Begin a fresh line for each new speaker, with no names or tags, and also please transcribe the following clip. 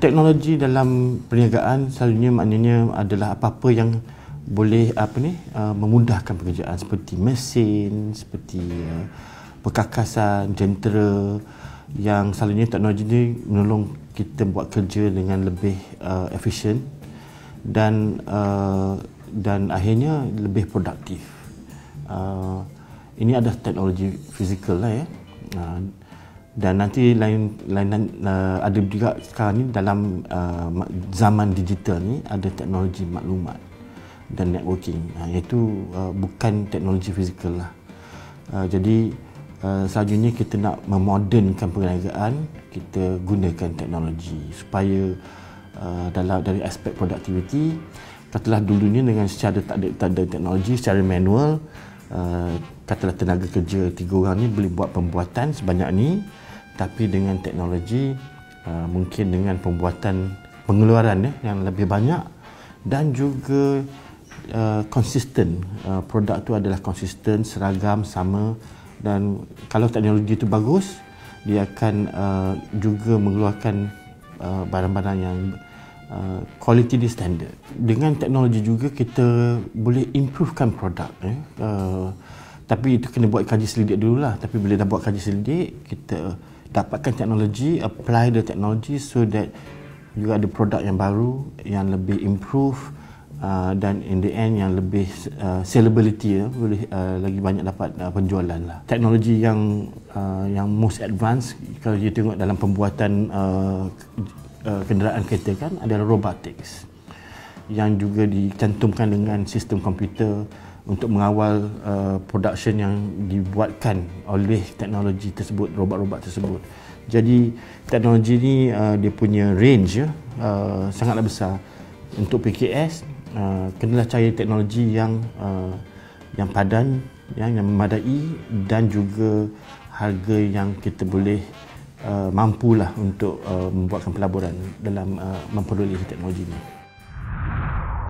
teknologi dalam perniagaan selalunya maknanya adalah apa-apa yang boleh apa ni uh, memudahkan pekerjaan seperti mesin, seperti uh, perkakasan, jentera yang selalunya teknologi ini menolong kita buat kerja dengan lebih uh, efisien dan uh, dan akhirnya lebih produktif. Uh, ini adalah teknologi fizikal lah ya. Uh, dan nanti lain lain uh, ada juga sekarang ni dalam uh, zaman digital ni ada teknologi maklumat dan networking. Uh, iaitu uh, bukan teknologi fizikal lah. Uh, jadi uh, selanjutnya kita nak memodernkan perniagaan kita gunakan teknologi supaya uh, dalam dari aspek produktiviti katalah dulunya dengan secara tak ada, tak ada teknologi secara manual uh, katalah tenaga kerja tiga orang ni boleh buat pembuatan sebanyak ni tapi dengan teknologi uh, mungkin dengan pembuatan pengeluaran ya, yang lebih banyak dan juga Uh, konsisten uh, produk tu adalah konsisten seragam sama dan kalau teknologi itu bagus dia akan uh, juga mengeluarkan uh, barang-barang yang uh, quality di standard dengan teknologi juga kita boleh improvekan produk eh. uh, tapi itu kena buat kaji selidik dulu lah tapi bila dah buat kaji selidik kita dapatkan teknologi apply the technology so that juga ada produk yang baru yang lebih improve uh, dan in the end yang lebih uh, sellability ya boleh uh, lagi banyak dapat uh, penjualan lah. Teknologi yang uh, yang most advanced kalau kita tengok dalam pembuatan uh, uh, kenderaan kereta kan adalah robotics. Yang juga dicantumkan dengan sistem komputer untuk mengawal uh, production yang dibuatkan oleh teknologi tersebut robot-robot tersebut jadi teknologi ni uh, dia punya range ya, uh, sangatlah besar untuk PKS Uh, kenalah cari teknologi yang uh, yang padan yang yang memadai dan juga harga yang kita boleh uh, mampulah untuk uh, membuatkan pelaburan dalam uh, memperoleh teknologi ini.